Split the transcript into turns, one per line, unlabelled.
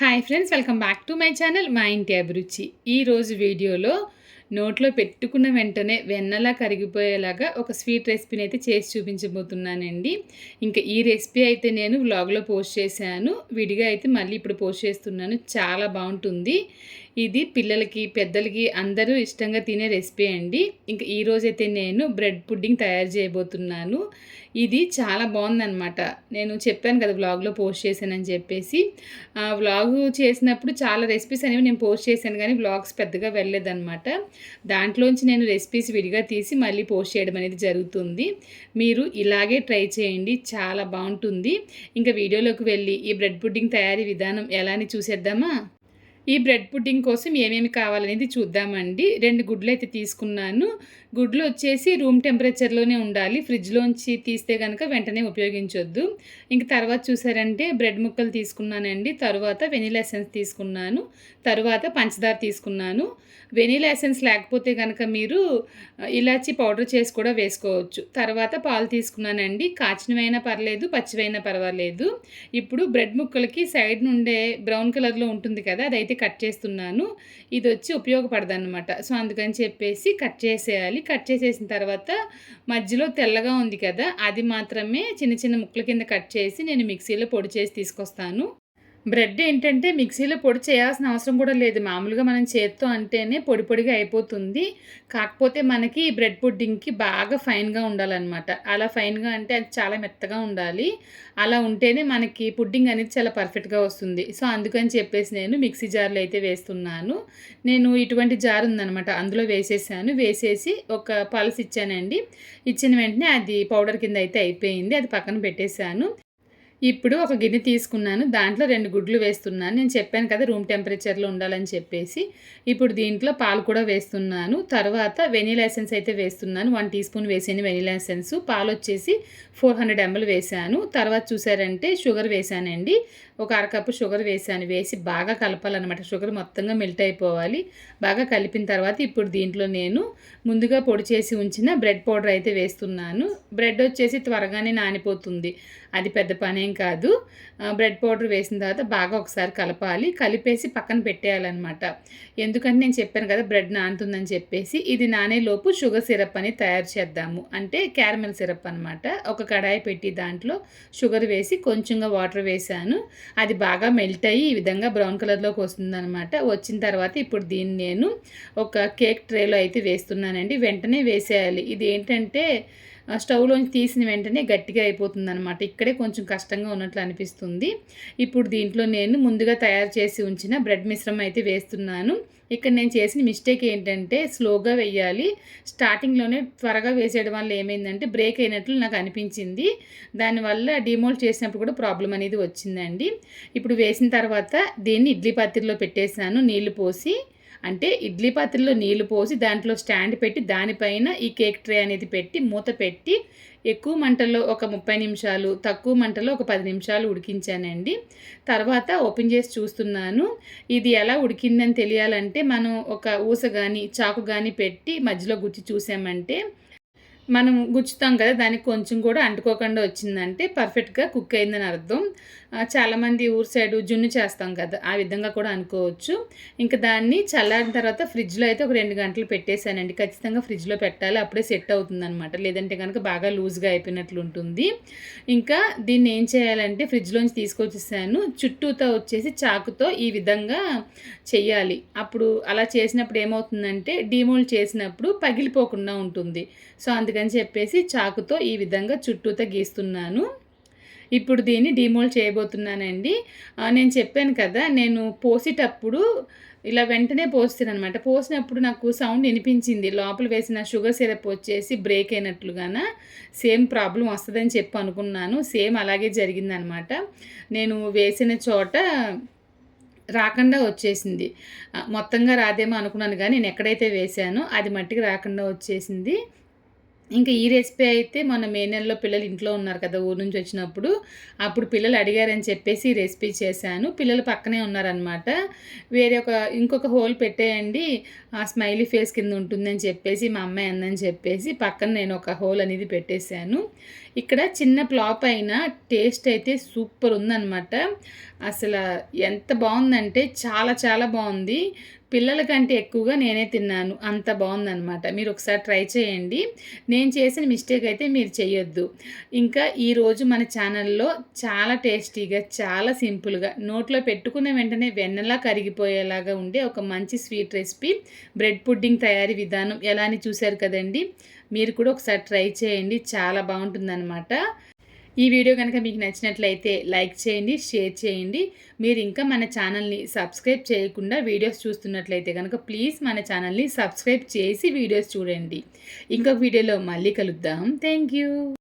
Hi friends welcome back to my channel మా ఇంటి అభిరుచి. ఈరోజు వీడియోలో నోట్లో పెట్టుకున్న వెంటనే వెన్నలా కరిగిపోయేలాగా ఒక స్వీట్ రెసిపీని అయితే చేసి చూపించబోతున్నానండి. ఇంకా ఈ రెసిపీ అయితే నేను వ్లాగ్లో పోస్ట్ చేశాను. విడిగా అయితే మళ్ళీ ఇప్పుడు పోస్ట్ చేస్తున్నాను. చాలా బాగుంటుంది. ఇది పిల్లలకి పెద్దలకి అందరూ ఇష్టంగా తినే రెసిపీ అండి. ఇంకా ఈరోజైతే నేను బ్రెడ్ పుడ్డింగ్ తయారు చేయబోతున్నాను. ఇది చాలా బాగుందనమాట నేను చెప్పాను కదా వ్లాగ్లో పోస్ట్ చేశానని చెప్పేసి. వ్లాగ్ చేసినప్పుడు చాలా రెసిపీస్ అనేవి నేను పోస్ట్ చేశాను కానీ వ్లాగ్స్ పెద్దగా వెళ్ళలేదన్నమాట. దాంట్లోంచి నేను రెసిపీస్ విడిగా తీసి మళ్ళీ పోస్ట్ చేయడం అనేది జరుగుతుంది. మీరు ఇలాగే ట్రై చేయండి. చాలా బాగుంటుంది. ఇంకా వీడియోలోకి వెళ్ళి ఈ బ్రెడ్ పుడ్డింగ్ తయారీ విధానం ఎలా అని చూసేద్దామా? ఈ బ్రెడ్ పుడ్డింగ్ కోసం ఏమేమి కావాలనేది చూద్దామండి. రెండు గుడ్లు అయితే తీసుకున్నాను. గుడ్లు వచ్చేసి రూమ్ టెంపరేచర్లోనే ఉండాలి. ఫ్రిడ్జ్లోంచి తీస్తే కనుక వెంటనే ఉపయోగించొద్దు. ఇంక తర్వాత చూసారంటే బ్రెడ్ ముక్కలు తీసుకున్నానండి. తర్వాత వెనీలా ఎసెన్స్ తీసుకున్నాను. తర్వాత పంచదార తీసుకున్నాను. వెనీలా ఎసెన్స్ లేకపోతే కనుక మీరు ఇలాచి పౌడర్ చేసి కూడా వేసుకోవచ్చు. తర్వాత పాలు తీసుకున్నానండి. కాచినవైనా పర్లేదు పచ్చివైనా పర్వాలేదు. ఇప్పుడు బ్రెడ్ ముక్కలకి సైడ్ నుండే బ్రౌన్ కలర్లో ఉంటుంది కదా అదైతే కట్ చేస్తున్నాను. ఇది వచ్చి ఉపయోగపడదు అనమాట సో అందుకని చెప్పేసి కట్ చేసేయాలి. కట్ చేసేసిన తర్వాత మధ్యలో తెల్లగా ఉంది కదా అది మాత్రమే చిన్న చిన్న ముక్కల కింద కట్ చేసి నేను మిక్సీలో పొడి చేసి తీసుకొస్తాను. బ్రెడ్ ఏంటంటే మిక్సీలో పొడి చేయాల్సిన అవసరం కూడా లేదు. మామూలుగా మనం చేత్తో అంటేనే పొడి పొడిగా అయిపోతుంది. కాకపోతే మనకి బ్రెడ్ పుడ్డింగ్కి బాగా ఫైన్గా ఉండాలన్నమాట. అలా ఫైన్గా అంటే అది చాలా మెత్తగా ఉండాలి. అలా ఉంటేనే మనకి పుడ్డింగ్ అనేది చాలా పర్ఫెక్ట్గా వస్తుంది. సో అందుకని చెప్పేసి నేను మిక్సీ జార్లో అయితే వేస్తున్నాను. నేను ఇటువంటి జార్ ఉందనమాట అందులో వేసేసాను. వేసేసి ఒక పల్స్ ఇచ్చానండి. ఇచ్చిన వెంటనే అది పౌడర్ కింద అయితే అయిపోయింది. అది పక్కన పెట్టేశాను. ఇప్పుడు ఒక గిన్నె తీసుకున్నాను. దాంట్లో రెండు గుడ్లు వేస్తున్నాను. నేను చెప్పాను కదా రూమ్ టెంపరేచర్లో ఉండాలని చెప్పేసి. ఇప్పుడు దీంట్లో పాలు కూడా వేస్తున్నాను. తర్వాత వెనీలా ఎసెన్స్ అయితే వేస్తున్నాను. వన్ టీ స్పూన్ వేసాను వెనీలా ఎసెన్స్. పాలు వచ్చేసి ఫోర్ హండ్రెడ్ ఎంఎల్ వేసాను తర్వాత చూసారంటే షుగర్ వేసానండి ఒక అరకప్పు షుగర్ వేసాను వేసి బాగా కలపాలన్నమాట. షుగర్ మొత్తంగా మెల్ట్ అయిపోవాలి. బాగా కలిపిన తర్వాత ఇప్పుడు దీంట్లో నేను ముందుగా పొడి చేసి ఉంచిన బ్రెడ్ పౌడర్ అయితే వేస్తున్నాను. బ్రెడ్ వచ్చేసి త్వరగానే నానిపోతుంది. అది పెద్ద పనేం కాదు. బ్రెడ్ పౌడర్ వేసిన తర్వాత బాగా ఒకసారి కలపాలి. కలిపేసి పక్కన పెట్టేయాలన్నమాట. ఎందుకంటే నేను చెప్పాను కదా బ్రెడ్ నానుతుందని చెప్పేసి ఇది నానేలోపు షుగర్ సిరప్ అని తయారు చేద్దాము. అంటే క్యారమెల్ సిరప్ అనమాట ఒక కడాయి పెట్టి దాంట్లో షుగర్ వేసి కొంచెంగా వాటర్ వేసాను. అది బాగా మెల్ట్ అయ్యి ఈ విధంగా బ్రౌన్ కలర్లోకి వస్తుందన్నమాట. వచ్చిన తర్వాత ఇప్పుడు దీన్ని నేను ఒక కేక్ ట్రేలో అయితే వేస్తున్నానండి. వెంటనే వేసేయాలి. ఇది ఏంటంటే స్టవ్లోంచి తీసిన వెంటనే గట్టిగా అయిపోతుంది అనమాట ఇక్కడే కొంచెం కష్టంగా ఉన్నట్లు అనిపిస్తుంది. ఇప్పుడు దీంట్లో నేను ముందుగా తయారు చేసి ఉంచిన బ్రెడ్ మిశ్రమం అయితే వేస్తున్నాను. ఇక్కడ నేను చేసిన మిస్టేక్ ఏంటంటే స్లోగా వేయాలి. స్టార్టింగ్లోనే త్వరగా వేసేయడం వల్ల ఏమైందంటే బ్రేక్ అయినట్లు నాకు అనిపించింది. దానివల్ల డిమోల్డ్ చేసినప్పుడు కూడా ప్రాబ్లం అనేది వచ్చిందండి. ఇప్పుడు వేసిన తర్వాత దీన్ని ఇడ్లీ పాత్రలో పెట్టేశాను నీళ్ళు పోసి. అంటే ఇడ్లీ పాత్రలో నీళ్ళు పోసి దాంట్లో స్టాండ్ పెట్టి దానిపైన ఈ కేక్ ట్రే అనేది పెట్టి మూత పెట్టి ఎక్కువ మంటల్లో ఒక ముప్పై నిమిషాలు తక్కువ మంటలో ఒక పది నిమిషాలు ఉడికించానండి. తర్వాత ఓపెన్ చేసి చూస్తున్నాను. ఇది ఎలా ఉడికిందని తెలియాలంటే మనం ఒక ఊస కానీ చాకు కానీ పెట్టి మధ్యలో గుచ్చి చూసామంటే మనం గుచ్చుతాం కదా దానికి కొంచెం కూడా అంటుకోకుండా వచ్చిందంటే పర్ఫెక్ట్గా కుక్ అయిందని అర్థం. చాలామంది ఊరు సైడు జున్ను చేస్తాం కదా ఆ విధంగా కూడా అనుకోవచ్చు. ఇంకా దాన్ని చల్లారిన తర్వాత ఫ్రిడ్జ్లో అయితే ఒక రెండు గంటలు పెట్టేశానండి. ఖచ్చితంగా ఫ్రిడ్జ్లో పెట్టాలి అప్పుడే సెట్ అవుతుంది అనమాట లేదంటే కనుక బాగా లూజ్గా అయిపోయినట్లు ఉంటుంది. ఇంకా దీన్ని ఏం చేయాలంటే ఫ్రిడ్జ్లోంచి తీసుకొచ్చేసాను. చుట్టూతో వచ్చేసి చాకుతో ఈ విధంగా చెయ్యాలి. అప్పుడు అలా చేసినప్పుడు ఏమవుతుందంటే డిమోల్డ్ చేసినప్పుడు పగిలిపోకుండా ఉంటుంది. సో అందుకని చెప్పేసి చాకుతో ఈ విధంగా చుట్టూతో గీస్తున్నాను. ఇప్పుడు దీన్ని డిమోల్డ్ చేయబోతున్నానండి. నేను చెప్పాను కదా నేను పోసేటప్పుడు ఇలా వెంటనే పోస్తాను అనమాట పోసినప్పుడు నాకు సౌండ్ వినిపించింది. లోపల వేసిన షుగర్ సిరప్ వచ్చేసి బ్రేక్ అయినట్లుగాన సేమ్ ప్రాబ్లం వస్తుందని చెప్పి అనుకున్నాను. సేమ్ అలాగే జరిగిందనమాట నేను వేసిన చోట రాకుండా వచ్చేసింది. మొత్తంగా రాదేమో అనుకున్నాను కానీ నేను ఎక్కడైతే వేసానో అది మట్టికి రాకుండా వచ్చేసింది. ఇంకా ఈ రెసిపీ అయితే మన మే నెలలో పిల్లలు ఇంట్లో ఉన్నారు కదా ఊరు నుంచి వచ్చినప్పుడు. అప్పుడు పిల్లలు అడిగారని చెప్పేసి ఈ రెసిపీ చేశాను. పిల్లలు పక్కనే ఉన్నారనమాట వేరే ఒక ఇంకొక హోల్ పెట్టేయండి. ఆ స్మైలీ ఫేస్ కింద ఉంటుందని చెప్పేసి మా అమ్మాయి అందని చెప్పేసి పక్కన నేను ఒక హోల్ అనేది పెట్టేశాను. ఇక్కడ చిన్న ప్లాప్ అయినా టేస్ట్ అయితే సూపర్ ఉందన్నమాట. అసలు ఎంత బాగుందంటే చాలా చాలా బాగుంది. పిల్లల కంటే ఎక్కువగా నేనే తిన్నాను. అంత బాగుందనమాట మీరు ఒకసారి ట్రై చేయండి. నేను చేసిన మిస్టేక్ అయితే మీరు చేయొద్దు. ఇంకా ఈరోజు మన ఛానల్లో చాలా టేస్టీగా చాలా సింపుల్గా నోట్లో పెట్టుకున్న వెంటనే వెన్నలా కరిగిపోయేలాగా ఉండే ఒక మంచి స్వీట్ రెసిపీ బ్రెడ్ పుడ్డింగ్ తయారీ విధానం ఎలా అని చూశారు కదండి? మీరు కూడా ఒకసారి ట్రై చేయండి. చాలా బాగుంటుందన్నమాట. ఈ వీడియో కనుక మీకు నచ్చినట్లయితే లైక్ చేయండి షేర్ చేయండి. మీరు ఇంకా మన ఛానల్ని సబ్స్క్రైబ్ చేయకుండా వీడియోస్ చూస్తున్నట్లయితే కనుక ప్లీజ్ మన ఛానల్ని సబ్స్క్రైబ్ చేసి వీడియోస్ చూడండి. ఇంకొక వీడియోలో మళ్ళీ కలుద్దాం. Thank you